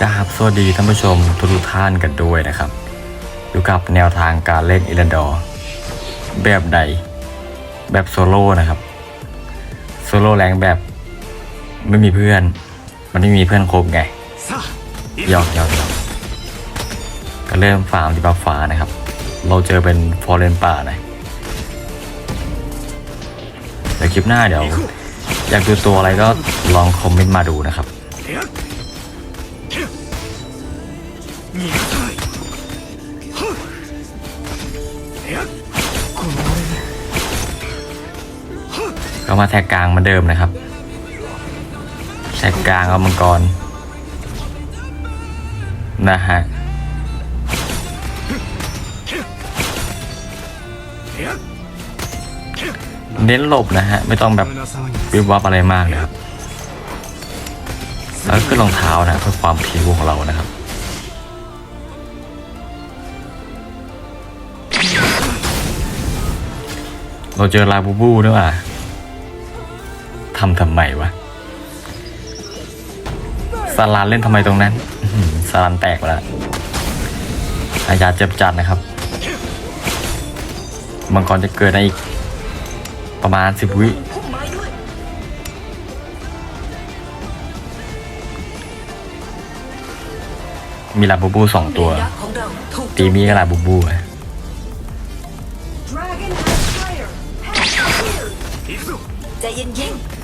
กราบสวัสดีท่านผู้ชมทุกท่านกันด้วยนะครับ อยู่กับแนวทางการเล่นอิรันดอร์แบบใด แบบโซโล่นะครับ โซโล่แรงแบบไม่มีเพื่อน มันไม่มีเพื่อนครบไงยอกยอกยอกก็เริ่มฟาร์มที่บัฟฟ้านะครับ เราเจอเป็นฟอร์เรนป่านะเดี๋ยวคลิปหน้าเดี๋ยว อยากดูตัวอะไรก็ลองคอมเมนต์มาดูนะครับ がさないはっやっこの俺で ก็มาแท็กกลางเหมือนเดิมนะครับแท็กกลางเอามังกร นะฮะ やっ เน้นหลบนะฮะ ไม่ต้องแบบ 胸騒ぎ วิบวับอะไรมากเลยครับ แล้วก็รองเท้านะเพื่อความผิวของเรานะครับ เราเจอลาบูบูด้วยว่ะทำทำไมวะสลานเล่นทำไมตรงนั้นอื้อหือสลานแตกไปแล้วอาญาเจ็บจัดนะครับมังกรจะเกิดในอีก ประมาณสิบวิมีลาบูบูสองตัวยักษ์ของเราถูกตีมีกับลาบูบูอะ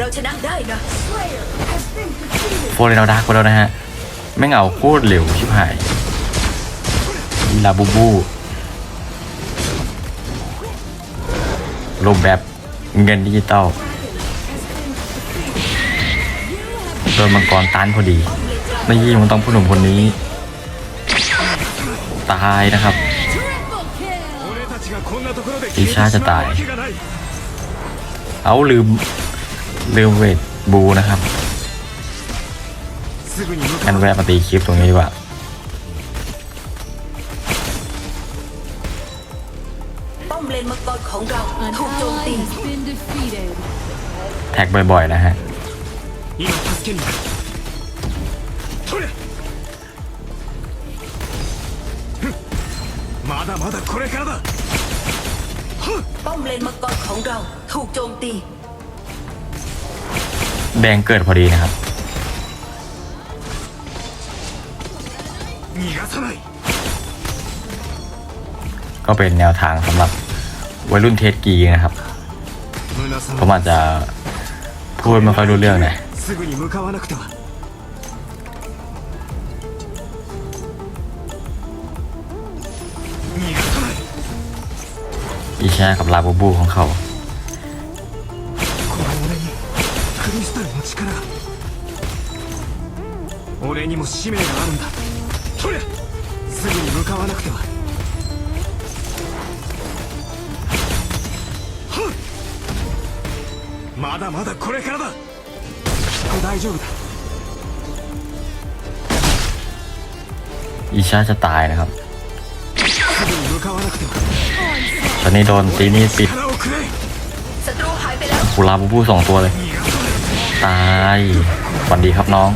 เราชนะได้นะโฟเรนเอาดาร์กไปแล้วนะฮะ ไม่เหงาโคตรเร็วชิบหายมีลาบูบูลมแบบเงินดิจิตอลโดนมังกรต้านพอดีไม่ยี่มันต้องผู้หนุ่มคนนี้ ตายนะครับอีชาจะตาย เอาลืม ลืมเวทบูนะครับงั้นแวะมาตีคลิปตรงนี้ดีกว่าป้อกรของเราถูมตีแท็กบ่อยๆนะฮะป้อมเลนมังกรของเราถูกโจมตี แดงเกิดพอดีนะครับ ก็เป็นแนวทางสำหรับวัยรุ่นเทสกีนะครับผมอาจจะพูดไม่ค่อยรู้เรื่องเลยอีแช่กับลาบูบูของเขา 俺にも使命があるんだ取れすぐに向かわなくてははっまだまだこれからだきっと大丈夫だ อีแช่จะตายนะครับ すぐに向かわなくては ตอนนี้โดนตีนี่ปิด 力をくれ ศัตรูหายไปแล้ว กูลาบูบูสองตัวเลย 逃がさない ตายสวัสดีครับน้อง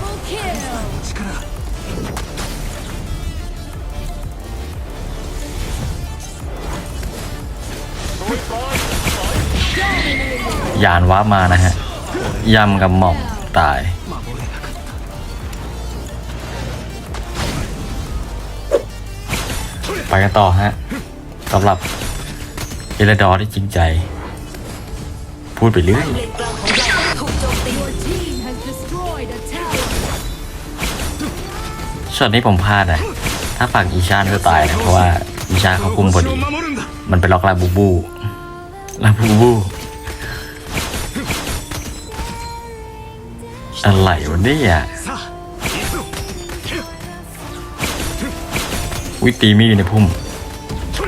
ยานว้ามานะฮะยำกับหม่อมตาย ไปกันต่อฮะสำหรับเอลดอที่จริงใจ พูดไปเรื่อยช็อตนี้ผมพลาดนะ ถ้าฝั่งอีชานก็ตายนะ เพราะว่าอีชาเขาคุมพอดี มันไปล็อกลาบูบูลาบูบู อะไรวะเนี่ยวิตีมีอยู่ในพุ่ม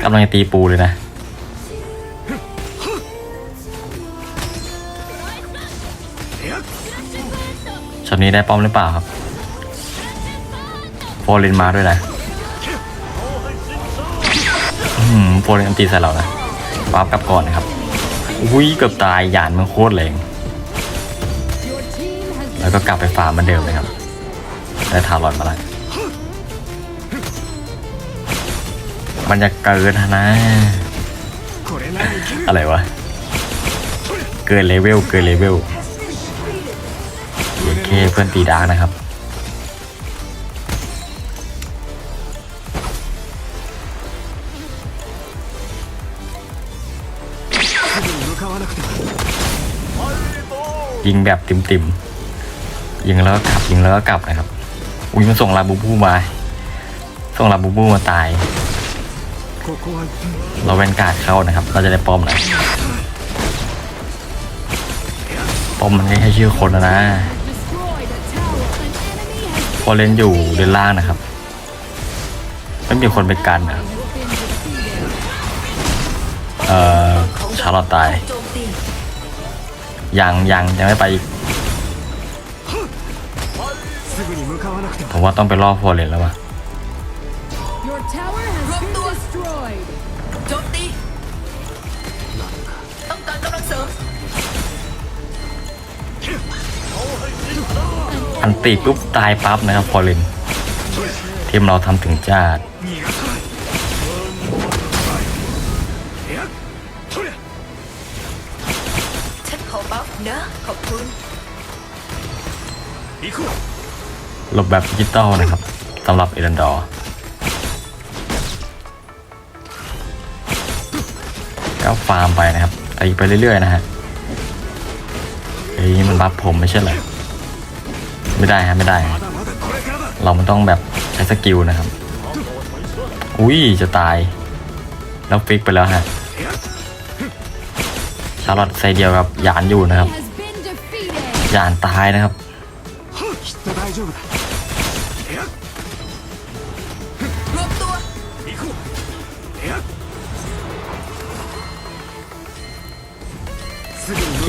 กำลังตีปูเลยนะช็อตนี้ได้ป้อมหรือเปล่าครับโฟลินมาด้วยนะโฟลินอันตีใส่เรานะปั๊บกลับก่อนนะครับ อุ้ยเกือบตายหยานมันโคตรแรง แล้วก็กลับไปฟาร์มเหมือนเดิมเลยครับได้ทารอนมาแล้วมันจะเกินนะอะไรวะ เกินเลเวลเกินเลเวลโอเคเพื่อนตีดาร์กนะครับยิงแบบติ่มๆ ยิงแล้วก็กลับยิงแล้วก็กลับนะครับ อุ้ยมันส่งลาบูบูมาส่งลาบูบูมาตาย เราแวนการ์ดเข้านะครับ เราจะได้ป้อมนะป้อมมันแค่ใชื่อคนนะพอเล่นอยู่เลนล่างนะครับไม่มีคนเปกันนะเอ่อชาลอตตายยังยังยังไม่ไปอีก ผはมว่าต้องไปล่อฟอร์เรนแล้วว่ะ Your tower has been destroyed. โจมตีต้องการกำลังเสริมอันตีปุ๊บตายปั๊บนะครับฟอร์เรนทีมเราทำถึงจาด ลบแบบดิจิตอลนะครับสำหรับเอรันดอร์ก็ฟาร์มไปนะครับตีไปเรื่อยๆนะฮะไอ้มันบัฟผมไม่ใช่เหรอไม่ได้ฮะไม่ได้ เรามันต้องแบบใช้สกิลนะครับ อุ้ยจะตาย แล้วฟิกไปแล้วฮะชาลอตส่เดียวกับยานอยู่นะครับยานตายนะครับ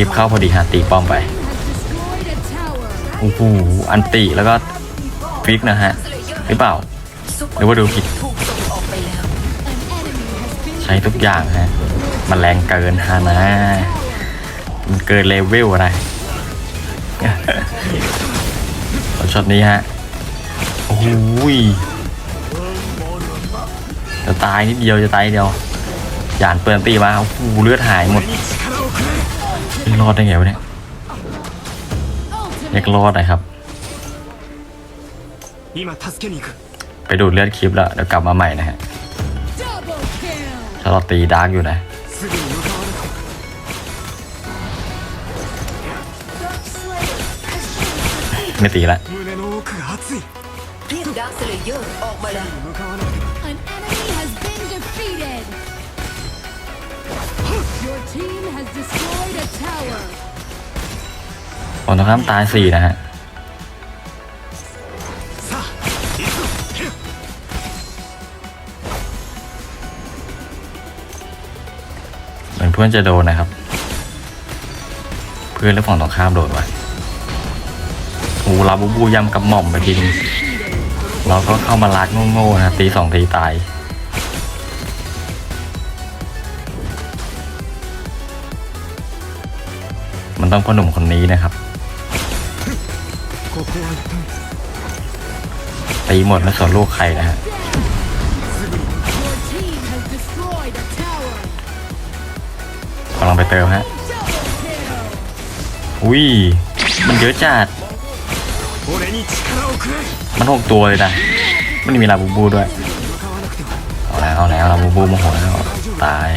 ลิปเข้าพอดีฮะตีป้อมไปโอ้โหอันตีแล้วก็ฟิกนะฮะหรือเปล่าหรือว่าดูผิด ใช้ทุกอย่างฮะมันแรงเกินฮานะมันเกินเลเวลอะไรช็อตนี้ฮะโอ้ยจะตายนิดเดียวจะตายเดียวยานเปื้อนตีมาโอ้โหเลือดหายหมด ยังรอดได้ไงวะเนี่ยยังรอดนะครับไปดูเลือดคลิปแล้วเดี๋ยวกลับมาใหม่นะฮะถ้าเราตีดาร์กอยู่นะไม่ตีละ ฝั่งตรงข้ามตายสี่นะฮะเหมือนเพื่อนจะโดนนะครับ เพื่อนและฝั่งตรงข้ามโดนไว้โอ้ราบูบูยำกับหม่อมไปทีนึงเราก็เข้ามาลัดโง่ๆนะตีสองตีตาย มันต้องพ่อหนุ่มคนนี้นะครับตีหมดแล้วสนลูกใครนะฮะกำลังไปเติมฮะ อุ้ย มันเยอะจัด มันหกตัวเลยนะมันมีลาบูบูด้วย เอาแล้วเอาแล้วลาบูบูโมโหแล้วตาย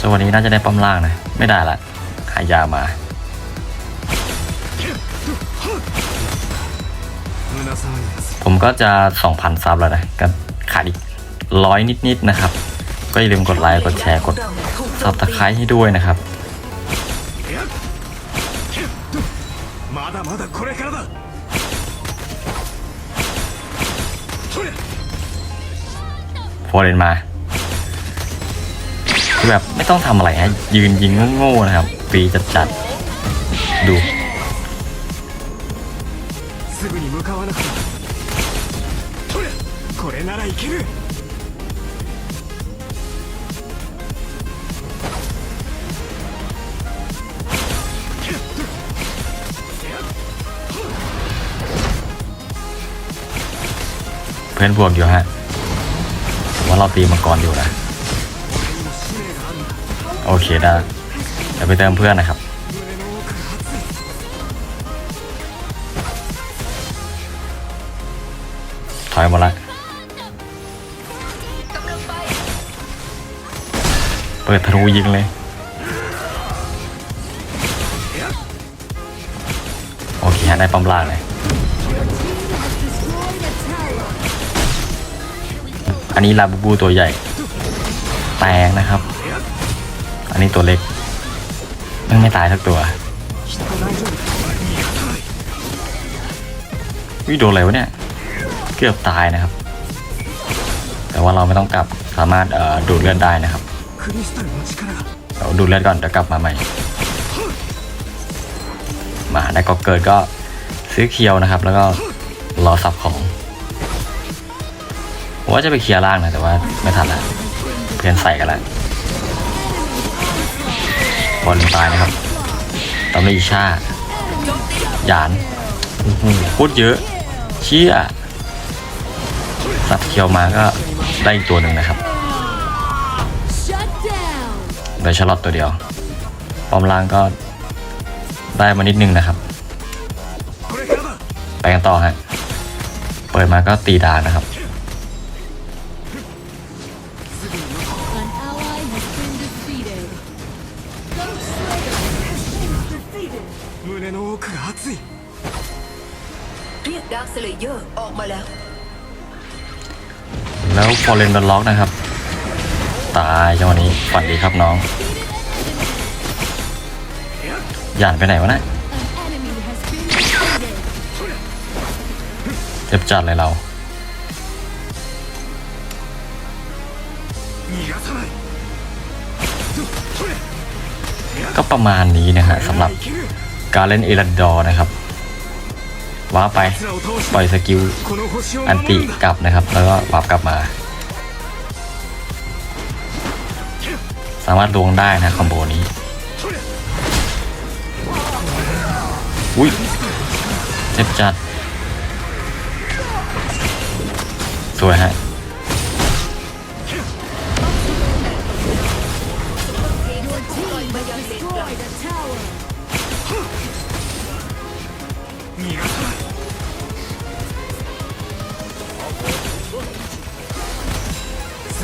สวันนี้น่าจะได้ปั๊มล่างนะ ไม่ได้ละายามาผมก็จะ 2,000 ซับแล้วนะก็ขาดอีกร้อยนิด ๆ นะครับ ก็อย่าลืมกดไลค์ กดแชร์ กดซับสไครต์ให้ด้วยนะครับฟอร์เรนมา คือแบบไม่ต้องทำอะไรฮะยืนยิงโง่ ๆ นะครับ ปีจัดจัดดูเพื่อนบวกอยู่ฮะว่าเราตีมังกรอยู่นะ โอเคได้ ดี๋ยวไปเติมเพื่อนนะครับ ถอยหมดละเปิดทะลุยิงเลย โอเคฮะได้ปั๊มล่างเลย อันนี้ลาบูบูตัวใหญ่ แตงนะครับ อันนี้ตัวเล็ก ยังไม่ตายสักตัววิโดนอะไรวะเนี่ย เกือบตายนะครับ แต่ว่าเราไม่ต้องกลับสามารถดูดเลือดได้นะครับเดี๋ยวดูดเลือดก่อนเดี๋ยวกลับมาใหม่ มาได้ก็เกิดก็ซื้อเคียวนะครับ แล้วก็รอสับของผมว่าจะไปเคลียร์ล่างนะแต่ว่าไม่ทันแล้วเพื่อนใส่กันแล้ว คนตายนะครับตอมอีชาหยานพูดเยอะ เชี่ยสับเคียวมาก็ได้อีกตัวหนึ่งนะครับโดยชลอตตัวเดียวปอมลางก็ได้มานิดนึงนะครับ ไปกันต่อฮะ เปิดมาก็ตีดานะครับ แล้วพอเล่นโดนล็อกนะครับ ตายจังหวะนี้ฝันดีครับน้องหยานไปไหนวะนะี่ยเจ็บจัดเลยเราก็ประมาณนี้นะฮะสำหรับการเล่นเอรันดอร์นะครับ ว้าไป ปล่อยสกิลอันติกลับนะครับ แล้วก็วับกลับมา สามารถลวงได้นะคอมโบนี้ อุ้ยเจ็บจัด สวยฮะ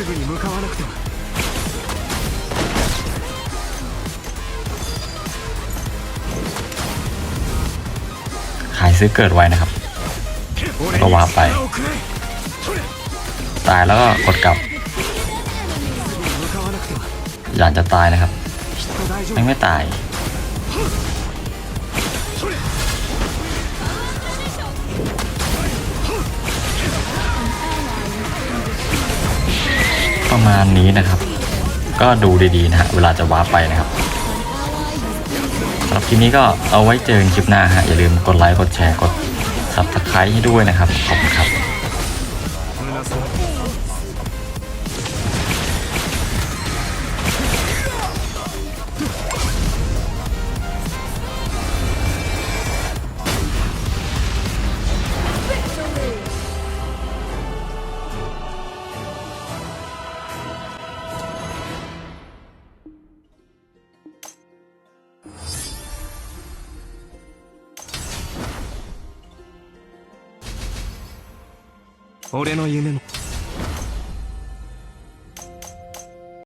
ぐに向かわなくては ขายซื้อเกิดไว้นะครับ 俺ここはやっぱり力をくれそれ ตายแล้วก็กดกลับ 向かわなくては อยากจะตายนะครับ きっと大丈夫 ไม่ไม่ตาย ประมาณนี้นะครับ ก็ดูดีๆนะฮะเวลาจะวาร์ปไปนะครับสำหรับคลิปนี้ก็เอาไว้เจอกันคลิปหน้าฮะอย่าลืมกดไลค์กดแชร์กด subscribe ให้ด้วยนะครับขอบคุณครับ 俺の夢も。